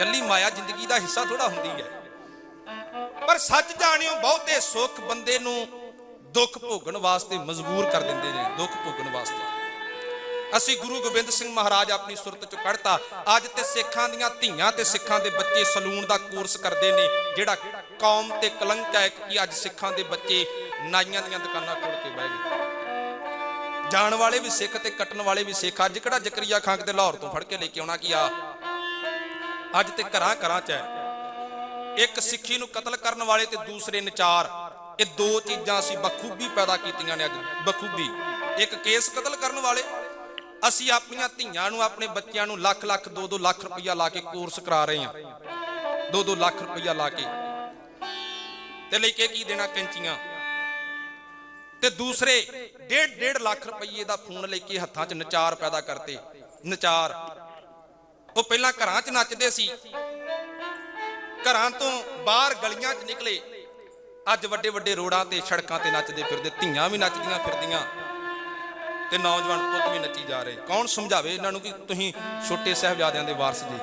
ਕੱਲੀ ਮਾਇਆ ਜ਼ਿੰਦਗੀ ਦਾ ਹਿੱਸਾ ਥੋੜਾ ਹੁੰਦੀ ਹੈ। ਪਰ ਸੱਚ ਜਾਣਿਓ, ਬਹੁਤੇ ਸੁੱਖ ਬੰਦੇ ਨੂੰ ਦੁੱਖ ਭੋਗਣ ਵਾਸਤੇ ਮਜਬੂਰ ਕਰ ਦਿੰਦੇ ਨੇ, ਦੁੱਖ ਭੋਗਣ ਵਾਸਤੇ। ਅਸੀਂ ਗੁਰੂ ਗੋਬਿੰਦ ਸਿੰਘ ਮਹਾਰਾਜ ਆਪਣੀ ਸੁਰਤ ਚ ਕੱਢਤਾ। ਅੱਜ ਤੇ ਸਿੱਖਾਂ ਦੀਆਂ ਧੀਆਂ ਤੇ ਸਿੱਖਾਂ ਦੇ ਬੱਚੇ ਸਲੂਨ ਦਾ ਕੋਰਸ ਕਰਦੇ ਨੇ, ਜਿਹੜਾ ਕੌਮ ਤੇ ਕਲੰਕ ਹੈ ਕਿ ਅੱਜ ਸਿੱਖਾਂ ਦੇ ਬੱਚੇ ਨਾਈਆਂ ਦੀਆਂ ਦੁਕਾਨਾਂ ਖੋਲ ਕੇ ਬਹਿ ਗਏ। ਜਾਣ ਵਾਲੇ ਵੀ ਸਿੱਖ ਤੇ ਕੱਟਣ ਵਾਲੇ ਵੀ ਸਿੱਖ। ਅੱਜ ਕਿਹੜਾ ਜ਼ਕਰੀਆ ਖਾਂ ਤੇ ਲਾਹੌਰ ਤੋਂ ਫੜ ਕੇ ਲੈ ਕੇ ਆਉਣਾ ਕਿ ਆ ਅੱਜ ਤੇ ਘਰਾਂ ਘਰਾਂ 'ਚ ਹੈ। ਇੱਕ ਸਿੱਖੀ ਨੂੰ ਕਤਲ ਕਰਨ ਵਾਲੇ ਤੇ ਦੂਸਰੇ ਨਚਾਰ। ਇਹ ਦੋ ਚੀਜ਼ਾਂ ਅਸੀਂ ਬਖੂਬੀ ਪੈਦਾ ਕੀਤੀਆਂ ਨੇ ਅੱਜ। ਬਖੂਬੀ। ਇੱਕ ਕੇਸ ਕਤਲ ਕਰਨ ਵਾਲੇ। ਅਸੀਂ ਆਪਣੀਆਂ ਧੀਆਂ ਨੂੰ, ਆਪਣੇ ਬੱਚਿਆਂ ਨੂੰ ਲੱਖ ਲੱਖ 2-2 ਲੱਖ ਰੁਪਈਆ ਲਾ ਕੇ ਕੋਰਸ ਕਰਾ ਰਹੇ ਹਾਂ। 2-2 ਲੱਖ ਰੁਪਈਆ ਲਾ ਕੇ। ਤੇ ਲੈ ਕੇ ਕੀ ਦੇਣਾ ਕੈਂਚੀਆਂ? ਤੇ ਦੂਸਰੇ 1.5 ਲੱਖ ਰੁਪਈਏ ਦਾ ਫੋਨ ਲੈ ਕੇ ਹੱਥਾਂ 'ਚ ਨਚਾਰ ਪੈਦਾ ਕਰਤੇ। ਨਚਾਰ। ਉਹ ਪਹਿਲਾਂ ਘਰਾਂ 'ਚ ਨੱਚਦੇ ਸੀ। ਘਰਾਂ ਤੋਂ ਬਾਹਰ ਗਲੀਆਂ 'ਚ ਨਿਕਲੇ। ਅੱਜ ਵੱਡੇ ਵੱਡੇ ਰੋਡਾਂ ਤੇ ਸੜਕਾਂ ਤੇ ਨੱਚਦੇ ਫਿਰਦੇ, ਧੀਆਂ ਵੀ ਨੱਚਦੀਆਂ ਫਿਰਦੀਆਂ। ਤੇ ਨੌਜਵਾਨ ਪੁੱਤ ਵੀ ਨੱਚੀ ਜਾ ਰਹੇ। ਕੌਣ ਸਮਝਾਵੇ ਇਹਨਾਂ ਨੂੰ ਕਿ ਤੁਸੀਂ ਛੋਟੇ ਸਾਹਿਬਜ਼ਾਦਿਆਂ ਦੇ ਵਾਰਸ ਜੀ?